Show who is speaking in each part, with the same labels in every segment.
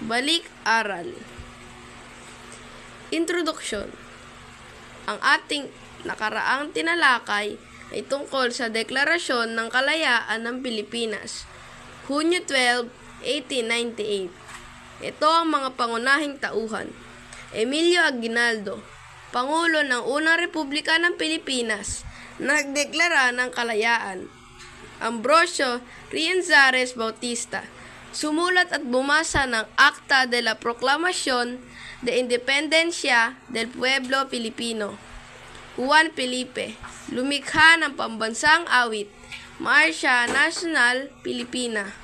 Speaker 1: Balik-aral Introduksyon Ang ating nakaraang tinalakay ay tungkol sa Deklarasyon ng Kalayaan ng Pilipinas, Hunyo 12, 1898. Ito ang mga pangunahing tauhan. Emilio Aguinaldo, Pangulo ng Unang Republika ng Pilipinas, nagdeklara ng kalayaan. Ambrosio Rienzares Bautista, sumulat at bumasa ng Acta de la Proclamación de Independencia del Pueblo Filipino. Juan Felipe, lumikha ng pambansang awit, Marsya National Pilipina.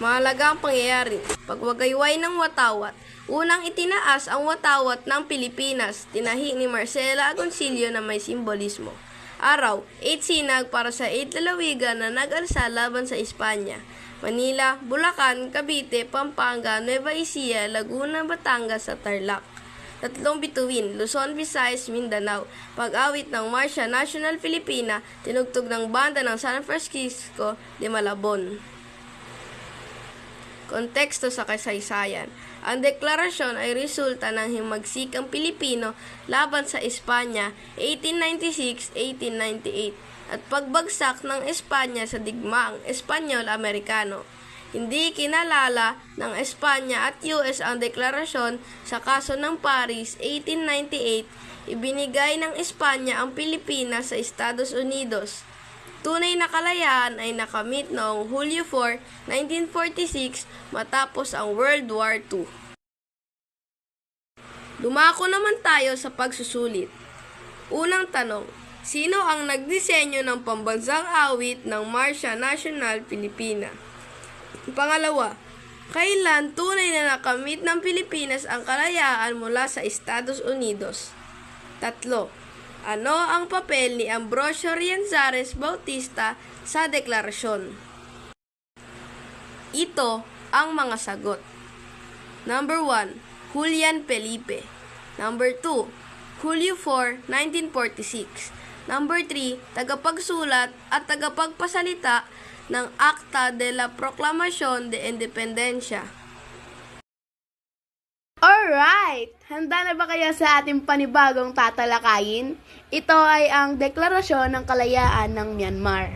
Speaker 1: Mahalagang pangyayari, pagwagayway ng watawat. Unang itinaas ang watawat ng Pilipinas, tinahi ni Marcela Agoncillo na may simbolismo. Araw, 8 sinag para sa 8 lalawigan na nag-alsa laban sa Espanya. Manila, Bulacan, Cavite, Pampanga, Nueva Ecija, Laguna, Batangas at Tarlac. Tatlong bituin, Luzon, Visayas, Mindanao. Pag-awit ng Marsya National Filipina, tinugtog ng banda ng San Francisco de Malabon. Konteksto sa kasaysayan. Ang deklarasyon ay resulta ng himagsikang Pilipino laban sa Espanya 1896-1898 at pagbagsak ng Espanya sa digmaang Espanyol-Amerikano. Hindi kinalala ng Espanya at US ang deklarasyon sa kaso ng Paris 1898. Ibinigay ng Espanya ang Pilipinas sa Estados Unidos. Tunay na kalayaan ay nakamit noong Hulyo 4, 1946 matapos ang World War II. Dumako naman tayo sa pagsusulit. Unang tanong, sino ang nagdisenyo ng pambansang awit ng Marsya National Pilipina? Pangalawa, kailan tunay na nakamit ng Pilipinas ang kalayaan mula sa Estados Unidos? Tatlo, ano ang papel ni Ambrosio Rienzares Bautista sa deklarasyon? Ito ang mga sagot. Number 1, Julian Felipe. Number 2, Julio 4, 1946. Number 3, tagapagsulat at tagapagpasalita ng Acta de la Proclamación de Independencia.
Speaker 2: Alright! Handa na ba kayo sa ating panibagong tatalakayin? Ito ay ang Deklarasyon ng Kalayaan ng Myanmar.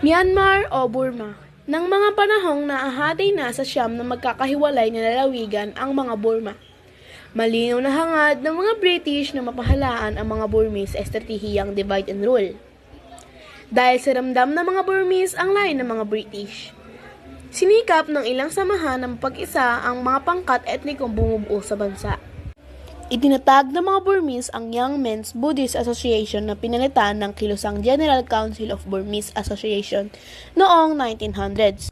Speaker 2: Myanmar o Burma Nang mga panahong naahati na sa siyam na magkakahiwalay na lalawigan ang mga Burma. Malinaw na hangad ng mga British na mapahalaan ang mga Burmese sa estratehiyang divide and rule. Dahil sa ramdam ng mga Burmese ang layo ng mga British. Sinikap ng ilang samahan ng pag-isa ang mga pangkat etnikong bumubuo sa bansa. Itinatag ng mga Burmese ang Young Men's Buddhist Association na pinalitan ng kilusang General Council of Burmese Association noong 1900s.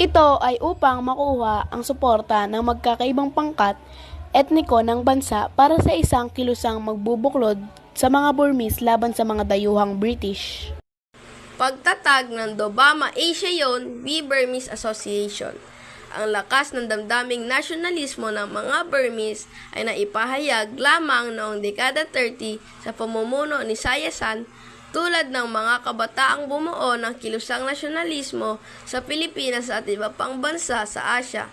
Speaker 2: Ito ay upang makuha ang suporta ng magkakaibang pangkat etniko ng bansa para sa isang kilusang magbubuklod sa mga Burmese laban sa mga dayuhang British.
Speaker 1: Pagtatag ng Dobama Asiayon V. Burmese Association. Ang lakas ng damdaming nasyonalismo ng mga Burmese ay naipahayag lamang noong dekada 30 sa pamumuno ni Sayasan tulad ng mga kabataang bumuo ng kilusang nasyonalismo sa Pilipinas at iba pang bansa sa Asya.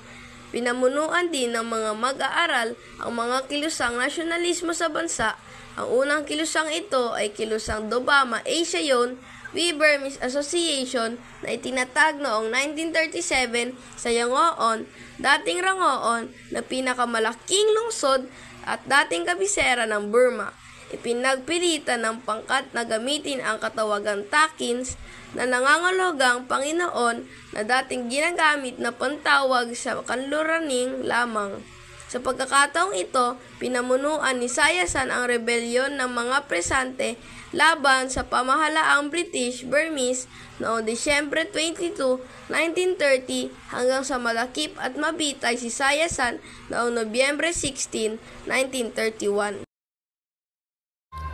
Speaker 1: Pinamunuan din ng mga mag-aaral ang mga kilusang nasyonalismo sa bansa. Ang unang kilusang ito ay kilusang Dobama Asiayon We Burmese Association na itinatag noong 1937 sa Yangoon, dating Rangoon na pinakamalaking lungsod at dating kabisera ng Burma. Ipinagpilitan ng pangkat na gamitin ang katawagang Takins na nangangalogang Panginoon na dating ginagamit na pantawag sa kanluraning lamang. Sa pagkakataong ito, pinamunuan ni Sayasan ang rebelyon ng mga presante laban sa pamahalaang British Burmese noong Disyembre 22, 1930 hanggang sa malakip at mabitay si Sayasan noong Nobyembre 16, 1931.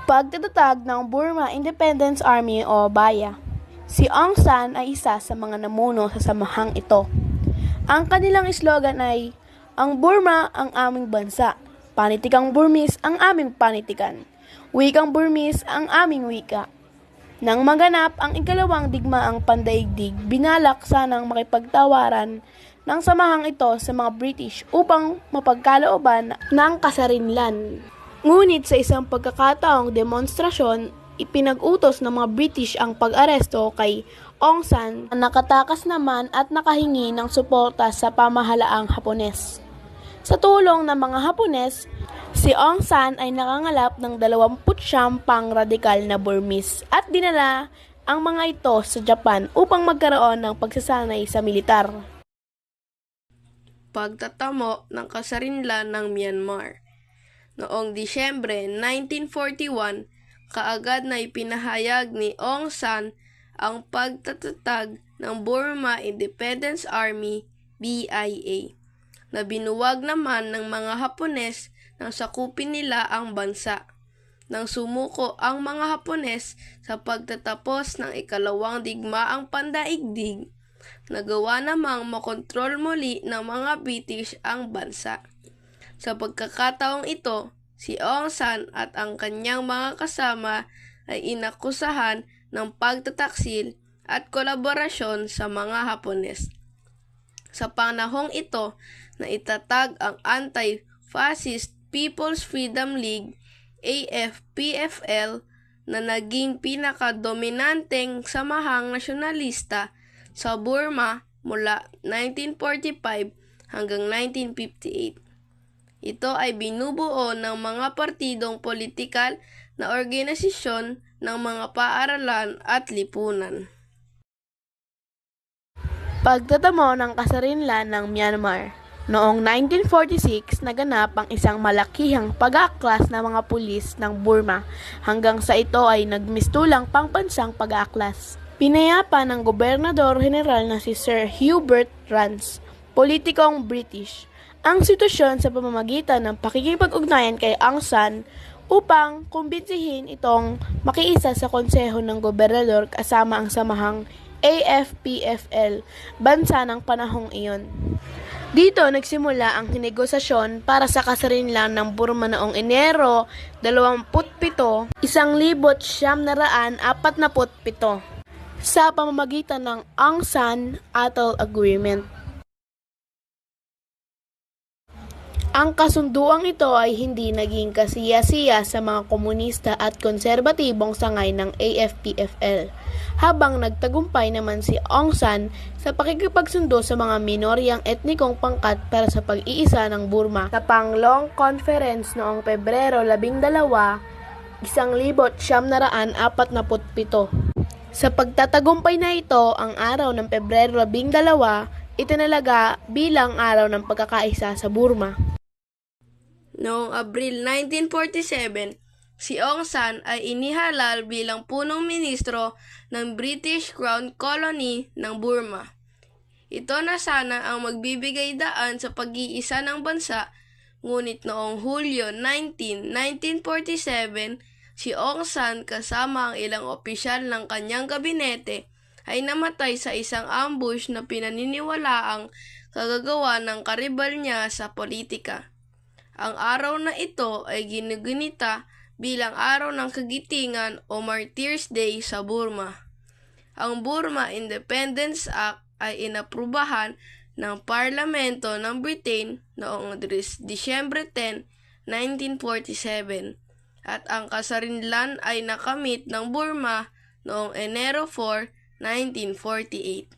Speaker 2: Pagtatatag ng Burma Independence Army o BAYA. Si Aung San ay isa sa mga namuno sa samahang ito. Ang kanilang slogan ay, Ang Burma ang aming bansa, panitikang Burmese ang aming panitikan, wikang Burmese ang aming wika. Nang maganap ang ikalawang digmaang pandaigdig, binalak sanang makipagtawaran ng samahang ito sa mga British upang mapagkalooban ng kasarinlan. Ngunit sa isang pagkakataong demonstrasyon, ipinag-utos ng mga British ang pag-aresto kay Aung San na nakatakas naman at nakahingi ng suporta sa pamahalaang Hapones. Sa tulong ng mga Hapones, si Aung San ay nakangalap ng 29 pang radikal na Burmese at dinala ang mga ito sa Japan upang magkaroon ng pagsasanay sa militar.
Speaker 1: Pagtatamo ng kasarinlan ng Myanmar. Noong Disyembre 1941, kaagad na ipinahayag ni Aung San ang pagtatatag ng Burma Independence Army BIA na binuwag naman ng mga Hapones nang sakupin nila ang bansa. Nang sumuko ang mga Hapones sa pagtatapos ng ikalawang digmaang pandaigdig, nagawa namang makontrol muli ng mga British ang bansa. Sa pagkakataong ito, si Aung San at ang kanyang mga kasama ay inakusahan ng pagtataksil at kolaborasyon sa mga Hapones. Sa panahong ito, na itatag ang Anti-Fascist People's Freedom League AFPFL na naging pinakadominanteng samahang nasyonalista sa Burma mula 1945 hanggang 1958. Ito ay binubuo ng mga partidong politikal na organisasyon ng mga paaralan at lipunan.
Speaker 2: Pagtatamo ng kasarinlan ng Myanmar. Noong 1946, naganap ang isang malakihang pag-aaklas ng mga pulis ng Burma hanggang sa ito ay nagmistulang pangbansang pag-aaklas. Pinayapa ng Gobernador General na si Sir Hubert Rance, politikong British, ang sitwasyon sa pamamagitan ng pakikipag-ugnayan kay Aung San upang kumbinsihin itong makiisa sa konseho ng gobernador kasama ang samahang AFPFL, bansa ng panahong iyon. Dito nagsimula ang negosasyon para sa kasarinlan ng Burma noong Enero 27, 1947 sa pamamagitan ng Aung San Atoll Agreement. Ang kasunduang ito ay hindi naging kasiya-siya sa mga komunista at konserbatibong sangay ng AFPFL, habang nagtagumpay naman si Aung San sa pakikipagsundo sa mga minoryang etnikong pangkat para sa pag-iisa ng Burma. Sa Panglong Conference noong Pebrero 12, 1947. Sa pagtatagumpay na ito, ang araw ng Pebrero 12, itinalaga bilang araw ng pagkakaisa sa Burma.
Speaker 1: Noong Abril 1947, si Aung San ay inihalal bilang punong ministro ng British Crown Colony ng Burma. Ito na sana ang magbibigay daan sa pag-iisa ng bansa, ngunit noong Hulyo 19, 1947, si Aung San kasama ang ilang opisyal ng kanyang gabinete ay namatay sa isang ambush na pinaniniwalaang kagagawa ng karibal niya sa politika. Ang araw na ito ay ginugunita bilang araw ng kagitingan o Martyrs Day sa Burma. Ang Burma Independence Act ay inaprubahan ng parlamento ng Britain noong Dis- Disyembre 10, 1947 at ang kasarinlan ay nakamit ng Burma noong Enero 4, 1948.